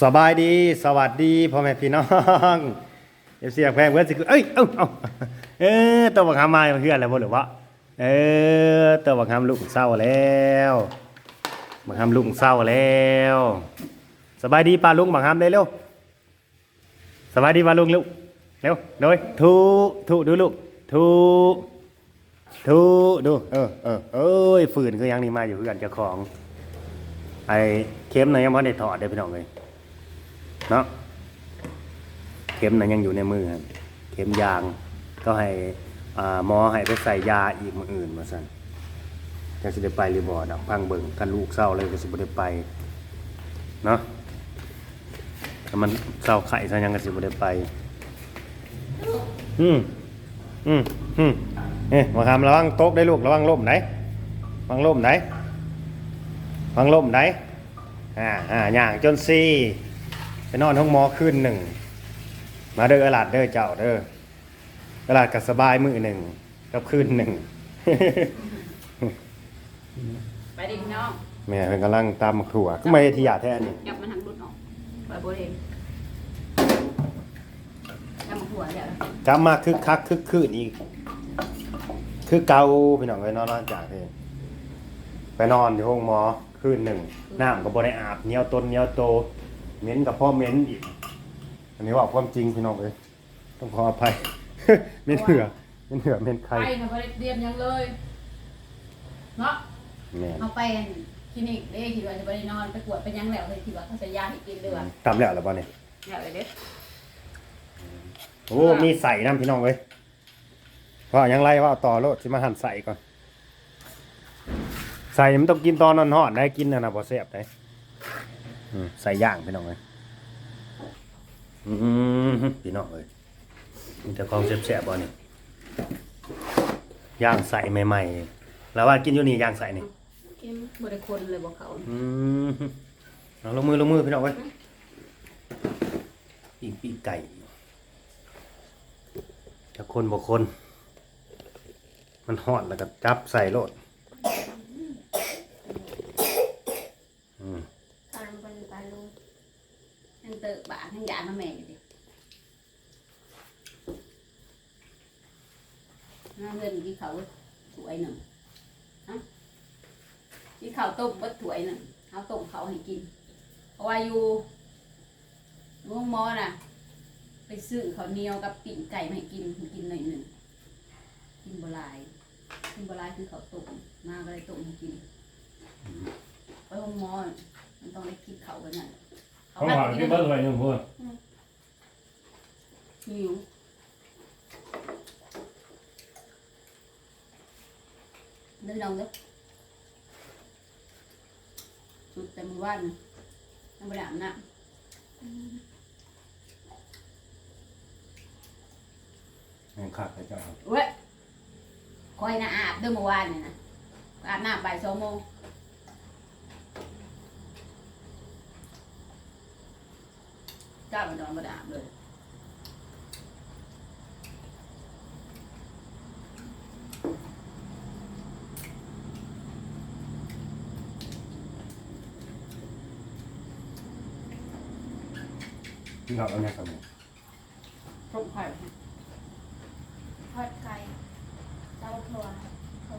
สบายดีสวัสดีพ่อแม่พี่น้องเอฟซีแพงเพื่อนสิคือเอ้ยเอ้าเอ้าเออตัวบักฮามมาเพื่อนอะไรบ่หรือวะเออตัวบักฮามลูกเศร้าแล้วบักฮามลูกเศร้าแล้วสบายดีป้าลุงบักฮามได้เร็วสบายดีป้าลุงลูกเร็วโดยทูทูดูลูกทูทูดูเออเออเอ้ยฝืนคือยังนี่มาอยู่เพื่อนเจ้าของ ไอ้เข็มน่ะยังไม่ได้ถอดเด้พี่น้องเลยเนาะเข็มน่ะยังอยู่ในมือครับเข็มยางก็ให้หมอให้ไปใส่ยาอีกมืออื่นมาสั่นจะสิได้ไปหรือบ่ดอกพังเบิ่งกันลูกเศร้าเลยก็สิบ่ได้ไปเนาะถ้ามันเศร้าไข่ซะยังก็สิบ่ได้ไปอืมอืมอืมเอ๊ะมาทำระวังโต๊ะได้ลูกระวังล่มไหนระวังล่มไหน ฟังลมได้อ่าอ่าย่างจนซีไปนอนห้องหมอคืนหนึ่ง มาเด้ออลาดเด้อเจ้าเด้ออลาดกับสบายมือหนึ่งกับคืนหนึ่งไปดิพี่น้องแม่เป็นกำลังตามถั่วก็ไม่ทียาแท้นี่จับมันหันรุดออกไปโบเองจับมาหัวเดี๋ยวกลับมาคึกคักคึกคืนอีก คือเกาพี่น้องไปนอนนอนจากที่ไปนอนที่ห้องหมอ คืนหนึ่งน้ำก็บ่ได้อาบเหนียวตนเหนียวโตเหม็นกับพ่อเหม็นอีก อันนี้ว่าความจริงพี่น้องเลยต้องขออภัย เหม็นเหือเหม็นเหือเหม็นใครไปนะบริเตรียมยังเลยเนาะแม่นเอาไปคลินิกเด้คิดว่าจะไปนอนไปกวดไปยังแล้วเลยคิดว่าเขาจะยาให้กินด้วยตามแล้วหรือเปล่าเนี่ยแล้วเลยเด้โอ้มีใส่น้ำพี่น้องเลยว่ายังไรว่าต่อโลดสิมาหั่นใส่ก่อน ใส่มันต้องกินตอนนอนหอดได้กินนะนะพอเสียบได้อืมใส่ย่างพี่น้องเลยอืมพี่น้องเลยมีแต่ของแซ่บๆบ่เนี่ยย่างใส่ใหม่ๆแล้วว่ากินอยู่นี่ย่างใส่นี่กินบริคนเลยบอกเขาอืมเอาลงมือลงมือพี่น้องเว้ยปีกปีกไก่จะคนบ่คน มันหอดแล้วก็จับใส่โลดอืม ทานไปไปลูกยังเตอะบาทั้งยาทั้งแม่อยู่ดิ น้าเงินกี่เขาสวยหนึ่งฮะกี่เขาต้มเบัดถวยหนึ่งเอาต้มเขาให้กินเพราะว่าอยู่ลุงหมอน่ะ ไปซื้อข้าวเหนียวกับปิ่งไก่มาให้กินให้กินหน่อยหนึ่งกินบหลายกินบหลายคือเขาวต้มมาก็เลยต้มให้กินไปห้องหมอมันต้องได้กินเขาวกันน่ะเขาหาที่เบิ้ลไว้ยังพวกหิว เดินลองเด้อสุดแต่มือว่านน่ะน้ำบไดอาบน้ำยังขาดไปเจ้าครับเว้ยคอยนะอาบเด้วยเมื่อวานเนี่ยนะอาบน้ำบ่ายสองโมงเจ้ามันนอนมาอาบเลย พี่น้องเอาเนี่ยครับผมพบไข่ทอดไก่เต้าถั่วเขา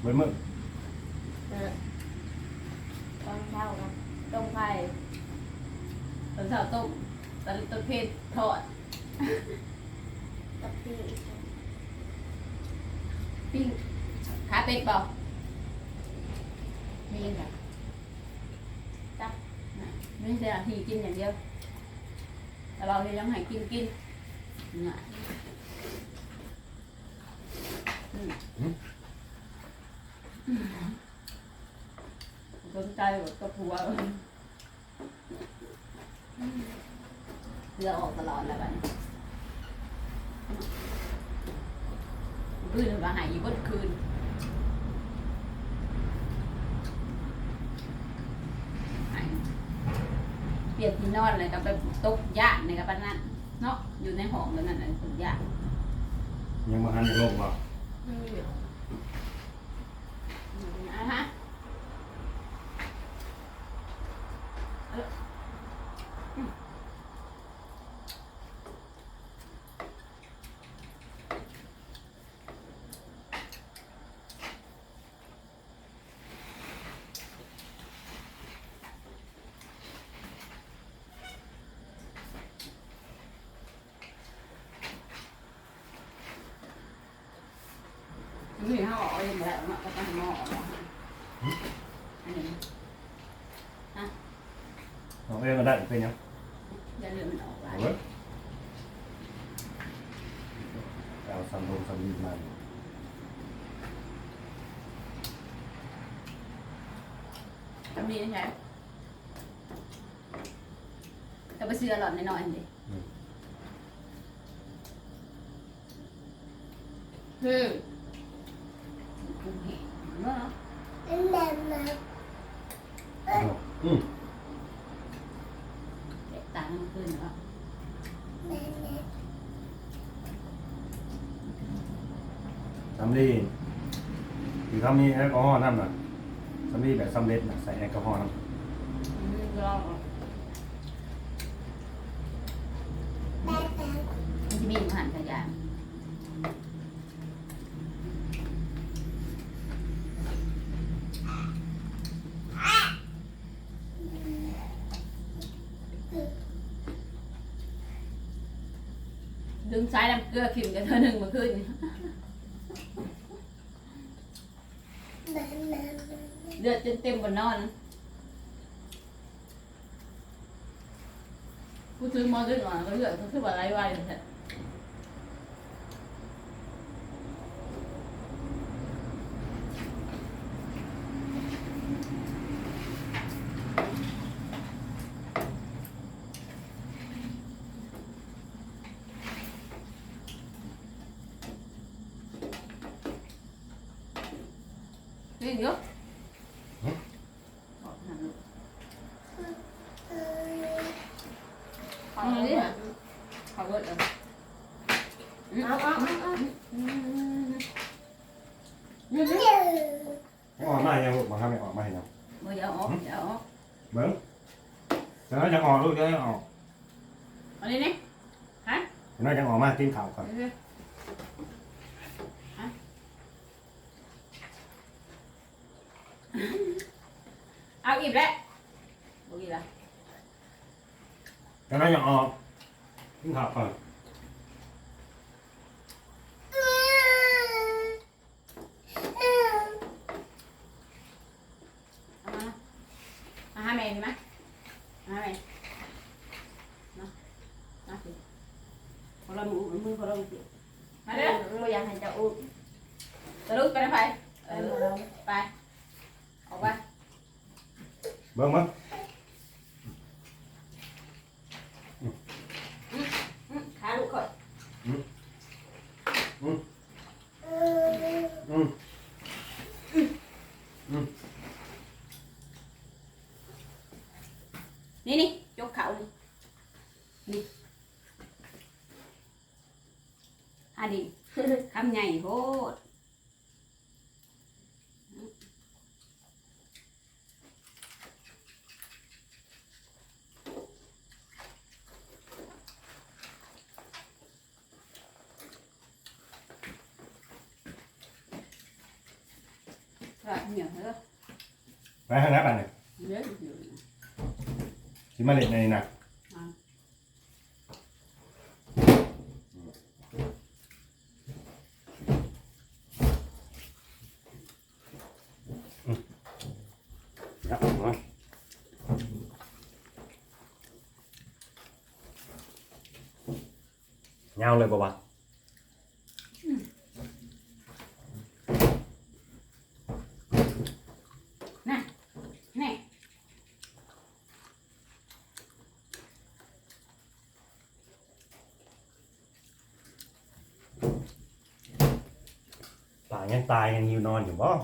เบิ้ลมือเออตอนเช้าครับต้มไข่ตอนเช้าต้มตอนต้นเพชรทอดกับปีปิ้งขาเป็ดเปล่ามียังไงจับ น่ะไม่ใช่ทีกินอย่างเดียว แต่เราเนี่ยยังให้กินกินน่ะสนใจแบบกระผัวเรือออกตลอดแล้วบัดนี้คืนมาหายอยู่บนคืนหายเปลี่ยนที่นอนเลยกับไปตกย่านในกับปานนั้นเนาะอยู่ในห้องแล้วนั่นน่ะตกย่านยังมาหันในโลกบ่อืมอะฮะ นี่เขอเองแล้วมก็ต้องหม้อออกเองก็ได้เป็นยังอย่าลืมมันออกไว้เอาสำรวมสำลีมาทำมียังไงแต่ไปซื้อหลอดน้อยๆดิคือ แห้งเนาะอืมเด็กตามันขึ้นเนาะซัมดีคือเขามีแอลกอฮอล์นั่นน่ะซัมดีแบบสำเร็จน่ะใส่แอลกอฮอล์นั่น อืมก็ลองเอามันจะมีอาหารขยะ ดึงสายน้ำเกลือขิมกันเธอหนึ่งเมาขึ้นเลือดจนเต็มบนนอนพูดถึงมอขึ้นมาก็เลือดก็คือว่าไรวายเลย แท้เฮ้ยเดี๋ยวบอกหันลูกฟังเลยฮะขอเบิดเอาเอาเอาเอานี่นี่ ออกมายังลูกมาทำไม่ออกมาให้ยังมืออย่าออกอย่าออกเบิ้งจะน้อยยังออกลูกจะออกเอานี่นี่จะน้อยยังออกมากินข้าวก่อนเฮ้ยเอาอีกแล้วบอกอีกแล้วจะน้อยยังออกกินข้าวก่อนเอามามาหาแม่ดีไหมมาหาแม่เนาะมาสิขอเรามือมือขอเรามือมาเด้อเราอยากให้เจะอุ้ม ตะลุกไปนะไปเอเอออเราไปออกไปเบิ้งมั้งอืมขาลูกก่อนอืมนี่นี่ยกเขานี่นี่อันนี้คำใหญ่โหด rồi nhiều nữa ไปทางนั้นไปเนี่ย nhớ nhiều สิมาเล่นในนี่นะ À. ครับผมเนาะเงาเลยปะวะ nè ป่า ยังตายยังหิวนอนอยู่บ่ ôi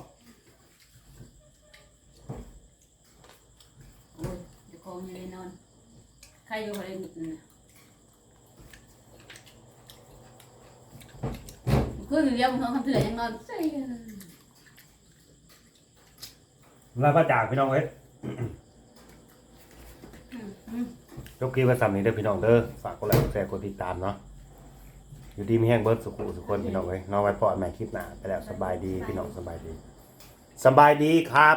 để con như lên non khai vô vào đây nè cứ người dân không không thừa ยังนอนแล้วก็จากพี่น้องเอ้ย Ừ, ยกกีไว้สำนี้เด้อพี่น้องเด้อฝากกดไลค์กดแชร์กดติดตามเนาะ อยู่ดีมีแห้งเบิร์ดสุขุสุคนพี่น้องเอ้ยน้องไว้ปอดแม่คลิปหนาไปแล้วสบายดีพี่น้องสบายดี สบายดีครับ